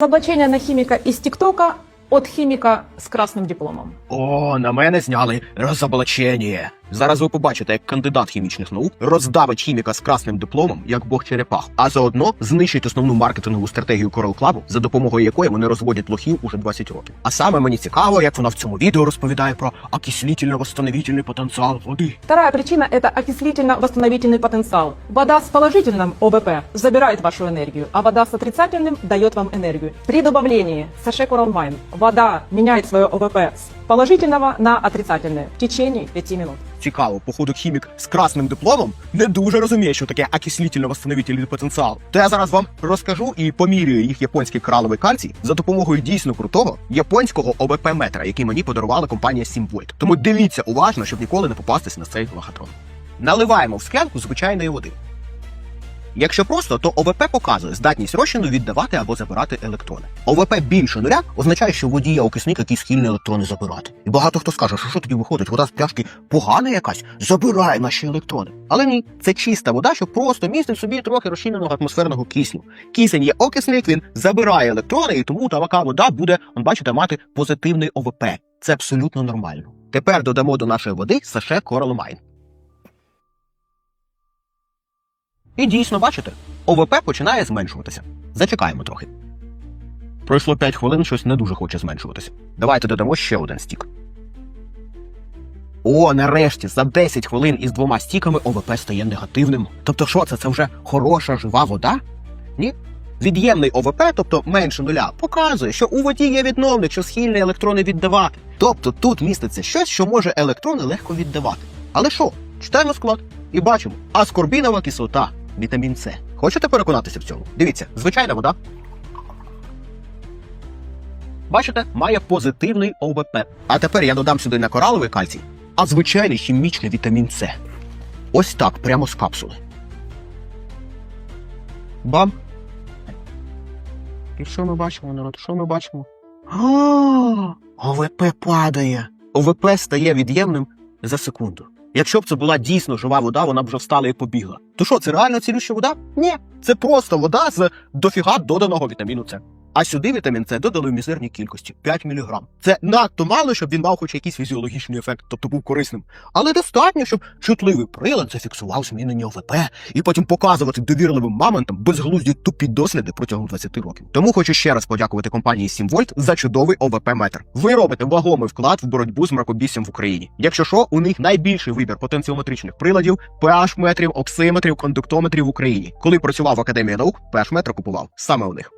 Разоблачение на хіміка із Тіктока от хіміка з красним дипломом. О, на мене зняли розоблачення. Зараз ви побачите, як кандидат хімічних наук роздавить хіміка з красним дипломом, як бог черепах, а заодно знищить основну маркетингову стратегію Coral Club, за допомогою якої вони розводять лохів уже 20 років. А саме мені цікаво, як вона в цьому відео розповідає про окислительно-восстановительний потенціал води. Вторая причина – это окислительно-восстановительный потенциал. Вода с положительным ОВП забирает вашу энергию, а вода с отрицательным дает вам энергию. При добавлении саше Coral Wine вода меняет свое ОВП с положительного на отрицательное в течение 5 минут. Цікаво, походу, хімік з красним дипломом не дуже розуміє, що таке окислительно-восстановительний потенціал. То я зараз вам розкажу і помірюю їх японський краловий кальцій за допомогою дійсно крутого японського ОВП метра, який мені подарувала компанія Сімвольт. Тому дивіться уважно, щоб ніколи не попастись на цей лохотрон. Наливаємо в склянку звичайної води. Якщо просто, то ОВП показує здатність розчину віддавати або забирати електрони. ОВП більше нуля означає, що в є окисник, який схильний електрони забирати. І багато хто скаже, що що тоді виходить, вода з пляшки погана якась, забирає наші електрони. Але ні, це чиста вода, що просто містить собі трохи розчиненого атмосферного кисню. Кисень є окисник, він забирає електрони, і тому така вода буде, он бачите, мати позитивний ОВП. Це абсолютно нормально. Тепер додамо до нашої води саше Coral І дійсно, бачите, ОВП починає зменшуватися. Зачекаємо трохи. Пройшло 5 хвилин, щось не дуже хоче зменшуватися. Давайте додамо ще один стік. О, нарешті, за 10 хвилин із двома стіками ОВП стає негативним. Тобто, що це? Це вже хороша жива вода? Ні? Від'ємний ОВП, тобто менше нуля, показує, що у воді є відновник, що схильний електрони віддавати. Тобто тут міститься щось, що може електрони легко віддавати. Але що? Читаємо склад і бачимо аскорбінова кислота, вітамін С. Хочете переконатися в цьому? Дивіться, звичайна вода. Бачите, має позитивний ОВП. А тепер я додам сюди не кораловий кальцій, а звичайний хімічний вітамін С. Ось так, прямо з капсули. Бам! І що ми бачимо, народ? Що ми бачимо? ОВП падає. ОВП стає від'ємним за секунду. Якщо б це була дійсно жива вода, вона б вже встала і побігла. То що, це реально цілюща вода? Ні, це просто вода з дофіга доданого вітаміну С. А сюди вітамін С додали в мізерній кількості 5 мг. Це надто мало, щоб він мав хоч якийсь фізіологічний ефект, тобто був корисним. Але достатньо, щоб чутливий прилад зафіксував змінення ОВП і потім показувати довірливим мамонтам безглузді тупі досліди протягом 20 років. Тому хочу ще раз подякувати компанії 7 вольт за чудовий ОВП метр. Ви робите вагомий вклад в боротьбу з мракобіссям в Україні. Якщо що, у них найбільший вибір потенціометричних приладів, pH метрів, оксиметрів, кондуктометрів в Україні. Коли працював в академії наук, pH метр купував саме у них.